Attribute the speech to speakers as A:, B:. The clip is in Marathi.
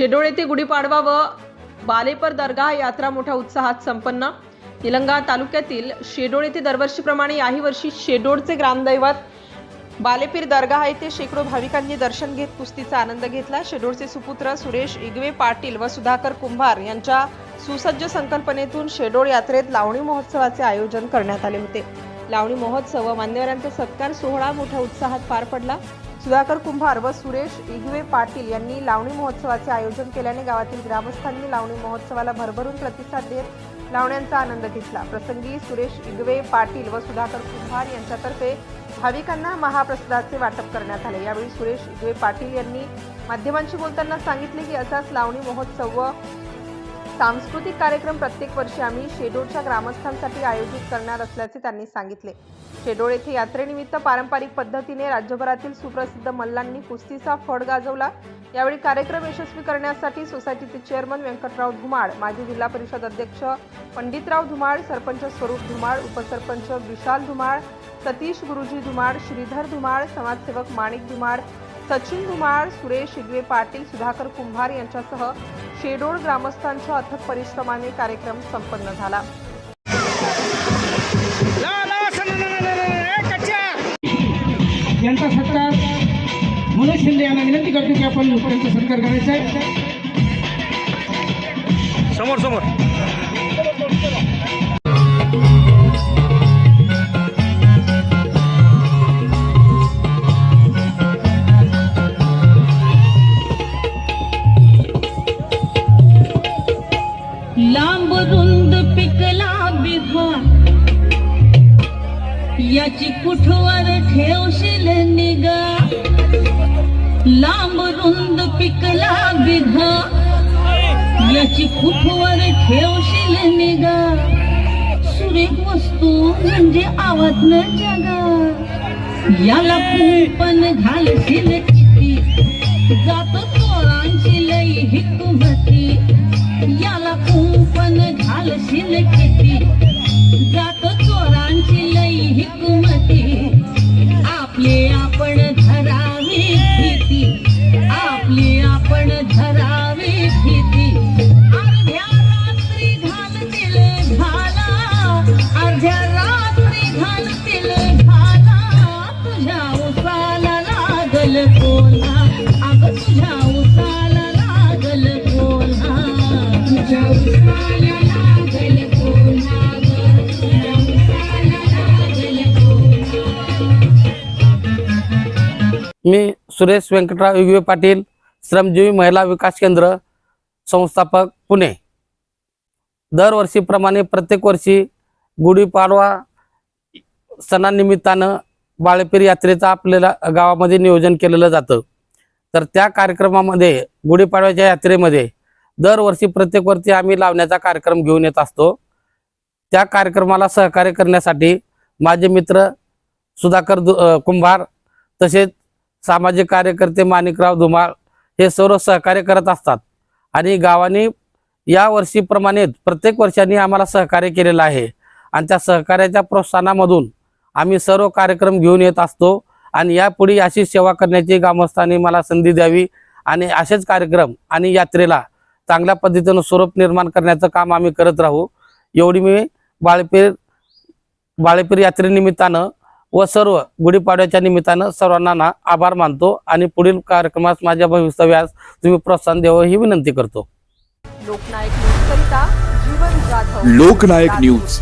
A: शेडोळ येथे गुढीपाडवा व बालेपर दर्गा यात्रा मोठ्या उत्साहात संपन्न. निलंगा तालुक्यातील शेडोळ येथे दरवर्षीप्रमाणे याही वर्षी शेडोळचे ग्रामदैवत बालेपीर दर्गा येथे शेकडो भाविकांनी दर्शन घेत कुस्तीचा आनंद घेतला. शेडोळचे सुपुत्र सुरेश इगवे पाटील व सुधाकर कुंभार यांच्या सुसज्ज संकल्पनेतून शेडोळ यात्रेत लावणी महोत्सवाचे आयोजन करण्यात आले होते. लावणी महोत्सव व मान्यवरांचा सत्कार सोहळा मोठ्या उत्साहात पार पडला. सुधाकर कुंभार व सुरेश इगवे पाटील यांनी लावणी महोत्सवाचे आयोजन केल्याने गावातील ग्रामस्थांनी लावणी महोत्सवाला भरभरून प्रतिसाद देत लावण्यांचा आनंद घेतला. प्रसंगी सुरेश इगवे पाटील व सुधाकर कुंभार यांच्यातर्फे भाविकांना महाप्रसादाचे वाटप करण्यात आले. यावेळी सुरेश इगवे पाटील यांनी माध्यमांशी बोलताना सांगितले की असाच लावणी महोत्सव व सांस्कृतिक कार्यक्रम प्रत्येक वर्षी आम्ही शेडोळच्या ग्रामस्थांसाठी आयोजित करणार असल्याचे त्यांनी सांगितले. शेडोळ येथे यात्रेनिमित्त पारंपरिक पद्धतीने राज्यभरातील सुप्रसिद्ध मल्लांनी कुस्तीचा फड गाजवला. यावेळी कार्यक्रम यशस्वी करण्यासाठी सोसायटीचे चेअरमन व्यंकटराव धुमाळ माजी जिल्हा परिषद अध्यक्ष पंडितराव धुमाळ सरपंच स्वरूप धुमाळ उपसरपंच विशाल धुमाळ सतीश गुरुजी धुमाळ श्रीधर धुमाळ समाजसेवक माणिक धुमाळ सचिन धुमाळ सुरेश इगवे पाटील सुधाकर कुंभार यांच्यासह शेडोळ ग्रामस्थांच्या अथक परिश्रमाने कार्यक्रम संपन्न झाला.
B: यांचा सत्कार मनोज शिंदे यांना विनंती करतो की आपण त्यांचा सत्कार करायचा आहे.
C: समोर समोर.
D: त्याची कुठवर ठेवशील निगा? लांब रुंद पिकला बिघा याची कुठवर ठेवशील निगा? सुरेख वस्तू म्हणजे आवाज न जगा. याला कुंपण घालशील किती जात चोरांची लई हिकमती याला कुंपण घालशील किती आपण भीती. अर्ध्या रात्री घालतील घाला अर्ध्या रात्री घालतील घाला तुझ्या उसाला लागल कोल्हा. अग तुझ्या उसाला लागल कोल्हा. तुझ्या उसाला लागल कोल्हा.
E: मी सुरेश व्यंकटराव युगवे पाटील. श्रमजीवी महिला विकास केंद्र संस्थापक पुणे. दरवर्षीप्रमाणे प्रत्येक वर्षी गुढीपाडवा सणानिमित्तानं बाळेपीर यात्रेचं आपल्याला गावामध्ये नियोजन केलेलं जातं. तर त्या कार्यक्रमामध्ये गुढीपाडव्याच्या यात्रेमध्ये दरवर्षी प्रत्येक वर्षी आम्ही लावण्याचा कार्यक्रम घेऊन येत असतो. त्या कार्यक्रमाला सहकार्य करण्यासाठी माझे मित्र सुधाकर दु कुंभार तसेच सामाजिक कार्यकर्ते माणिकराव धुमाळ हे सर्व सहकार्य करत असतात. आणि गावाने या वर्षीप्रमाणे प्रत्येक वर्षांनी आम्हाला सहकार्य केलेलं आहे. आणि त्या सहकार्याच्या प्रोत्साहनामधून आम्ही सर्व कार्यक्रम घेऊन येत असतो. आणि यापुढे अशी सेवा करण्याची ग्रामस्थांनी मला संधी द्यावी. आणि असेच कार्यक्रम आणि यात्रेला चांगल्या पद्धतीनं स्वरूप निर्माण करण्याचं काम आम्ही करत राहू. एवढी मी बाळपेर बाळेपीर यात्रेनिमित्तानं व सर्व गुढीपाडव्याच्या निमित्तानं सर्वांना ना आभार मानतो आणि पुढील कार्यक्रमास माझ्या भवितव्यास तुम्ही प्रोत्साहन द्यावं ही विनंती करतो.
A: लोकनायक न्यूज करिता जीवन जाधव.
F: लोकनायक न्यूज.